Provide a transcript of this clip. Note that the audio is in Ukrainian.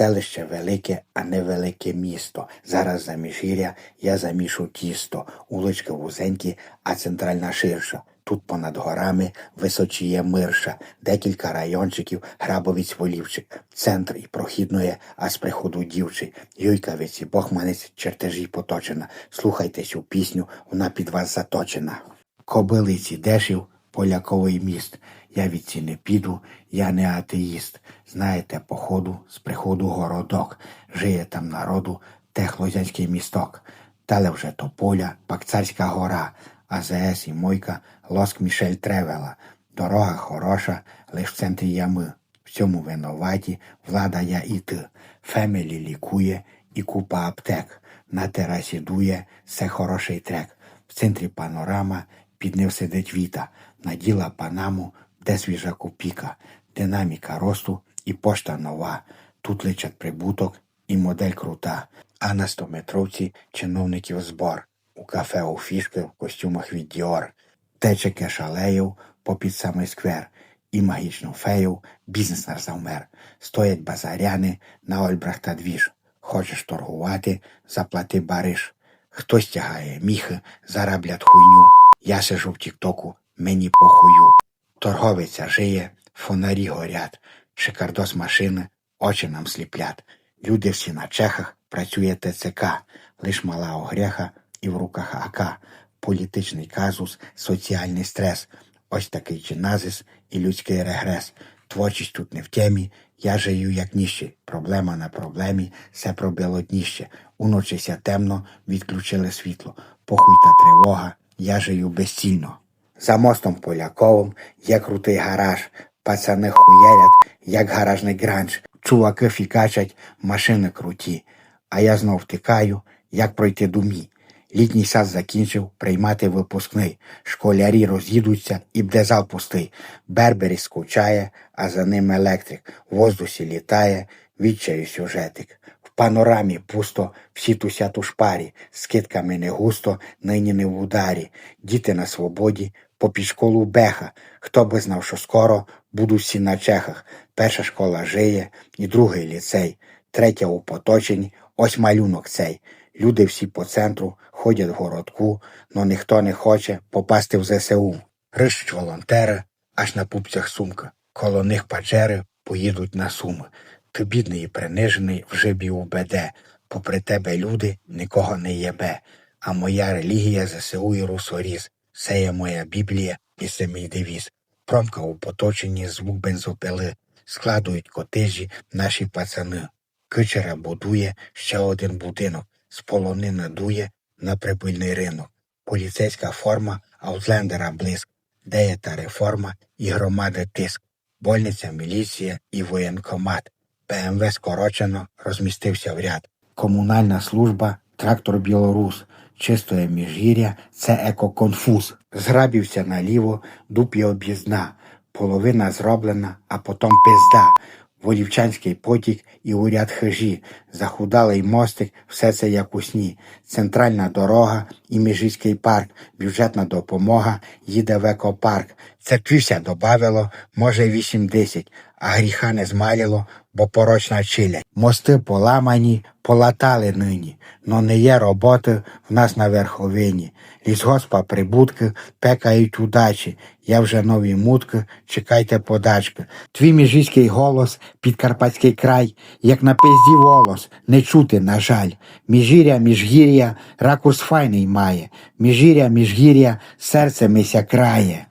Селище велике, а не велике місто. Зараз за міжгір'я я замішу тісто. Улички вузенькі, а центральна ширша. Тут понад горами височіє мирша, декілька райончиків, грабовіць волівчик, центр і прохідної, а з приходу дівчий. Юйкавиці, бохманець, чертежі поточена. Слухайте цю пісню, вона під вас заточена. Кобилиці дешів, поляковий міст. Я від ці не піду, я не атеїст. Знаєте, походу, з приходу городок. Жиє там народу, техлозянський місток. Теле вже тополя, Пакцарська гора, АЗС і Мойка, Лоск Мішель Тревела. Дорога хороша, лиш в центрі ями. В цьому винуваті влада я і ти. Фемелі лікує і купа аптек. На терасі дує, все хороший трек. В центрі панорама, під ним сидить віта. Наділа панаму, де свіжа копіка, динаміка росту і пошта нова. Тут личать прибуток і модель крута. А на стометровці чиновників збор. У кафе у фішки в костюмах від Діор. Тече кешалеїв попід самий сквер. І магічну фею бізнес наш завмер. Стоять базаряни на Ольбрахта двіж. Хочеш торгувати, заплати бариш. Хтось тягає міхи, зараблять хуйню. Я сижу в тіктоку, мені похую. Торговиця жиє, фонарі горять, шикардос машини, очі нам сліплять. Люди всі на чехах, працює ТЦК, лиш мала огряха і в руках АК. Політичний казус, соціальний стрес. Ось такий чиназис і людський регрес. Творчість тут не в темі, я жию як ніще. Проблема на проблемі, все пробило дніще. Уночися темно, відключили світло. Похуй та тривога, я жию безцільно. За мостом Поляковим є крутий гараж. Пацани хуярять, як гаражний гранж. Чуваки фікачать, машини круті. А я знов втикаю, як пройти думі. Літній сад закінчив приймати випускний. Школярі роз'їдуться і бде зал пустий. Бербері скучає, а за ним електрик. В воздусі літає, відчаю сюжетик. В панорамі пусто, всі тусять у шпарі, скидками не густо, нині не в ударі. Діти на свободі, попід школу беха. Хто би знав, що скоро будуть всі на чехах. Перша школа жиє, і другий ліцей, третя у поточенні, ось малюнок цей. Люди всі по центру ходять в городку, но ніхто не хоче попасти в ЗСУ. Рищуть волонтери, аж на пупцях сумка. Коло них паджери поїдуть на суми. Ти бідний і принижений в жибі УБД. Попри тебе люди нікого не єбе. А моя релігія ЗСУ і русоріз. Це є моя Біблія і це мій девіз. Промка у поточенні звук бензопили. Складують котежі наші пацани. Кичера будує ще один будинок. З полонини дує на прибильний ринок. Поліцейська форма, аутлендера блиск. Де є та реформа і громади тиск. Больниця, міліція і воєнкомат. ПМВ скорочено розмістився в ряд. Комунальна служба, трактор Білорус. Чистое міжгір'я це екоконфуз. Зграбівся наліво, дупі об'їзна. Половина зроблена, а потом пизда. Волівчанський потік і уряд хижі, захудалий мостик, все це як у сні. Центральна дорога і Міжицький парк, бюджетна допомога їде в екопарк. Церквівся добавило, може, й 8-10, а гріха не змаліло, бо порочна чилять. Мости поламані, полатали нині, но не є роботи в нас на верховині. Лісгоспа прибутки пекають удачі. Я вже нові мутки, чекайте подачки. Твій міжиський голос, підкарпатський край, як на пизді волос, не чути, на жаль. Міжіря, міжгір'я, ракурс файний має. Міжіря, міжгір'я, серце мися крає.